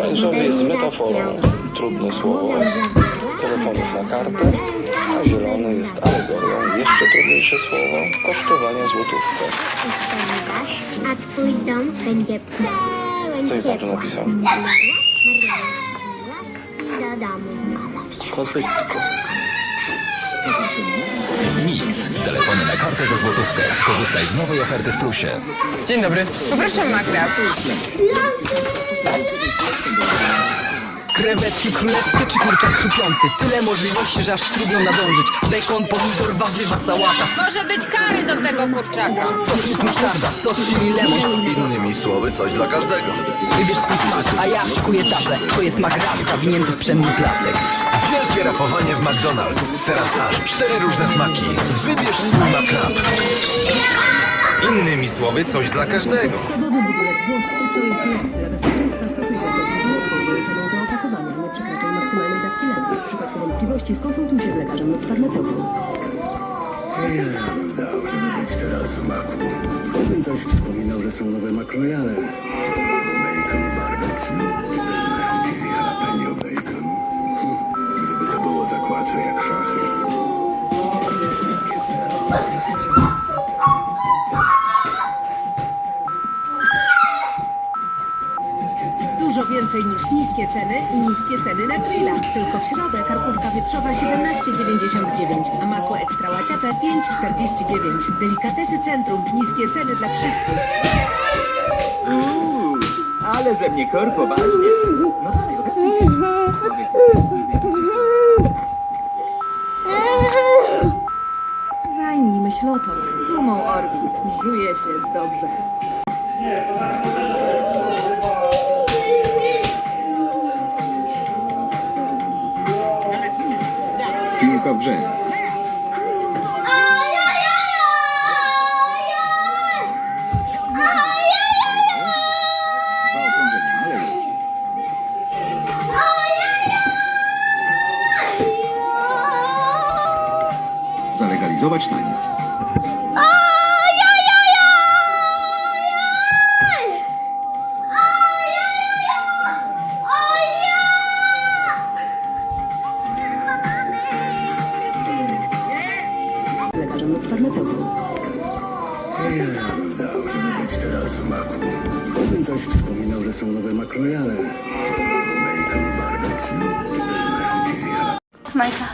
Orężowy jest metaforą, trudne słowo, telefonów na kartę, a zielony jest alegorią, jeszcze trudniejsze słowo, kosztowania złotówkę. A twój dom będzie pełen Co mi pan tu napisał? Do domu. Kartę za złotówkę. Skorzystaj z nowej oferty w plusie. Dzień dobry. Poproszę makrab. Krewetki królewskie czy kurczak chrupiący Tyle możliwości, że aż trudno nadążyć Bekon, pomidor, warzywa, sałata Może być kary do tego kurczaka. Sos musztarda, sos chili lemon Innymi słowy, coś dla każdego. Wybierz swój smak, a ja szykuję tacę To jest makrab zawinięty w pszenny placek Wielkie rapowanie w McDonald's. Teraz aż cztery różne smaki. Wybierz swój makrab. Innymi słowy, coś dla każdego. Wątpliwości skonsultujcie z lekarzem lub farmaceutą. Ja bym dał, żeby być teraz w maku. Kuzyn coś wspominał, że są nowe makrojale. Bacon barbecue, Dużo więcej niż niskie ceny i niskie ceny na grilla. Tylko w środę karkówka wieprzowa 17,99, a masło ekstra łaciate 5,49. Delikatesy Centrum. Niskie ceny dla wszystkich. Ale ze mnie kor poważnie. No dalej, odezwijcie. Zajmijmy ślotą. Gumą Orbit. Żuje się dobrze. Piłka w grze. Zalegalizować taniec. Lekarzem lub farmaceutą. Ja bym dał, żeby być teraz w maku. Kuzyn coś wspominał, że są nowe makrojale. Bacon barbecue, czy ten cheesy jalapeno. Smajka.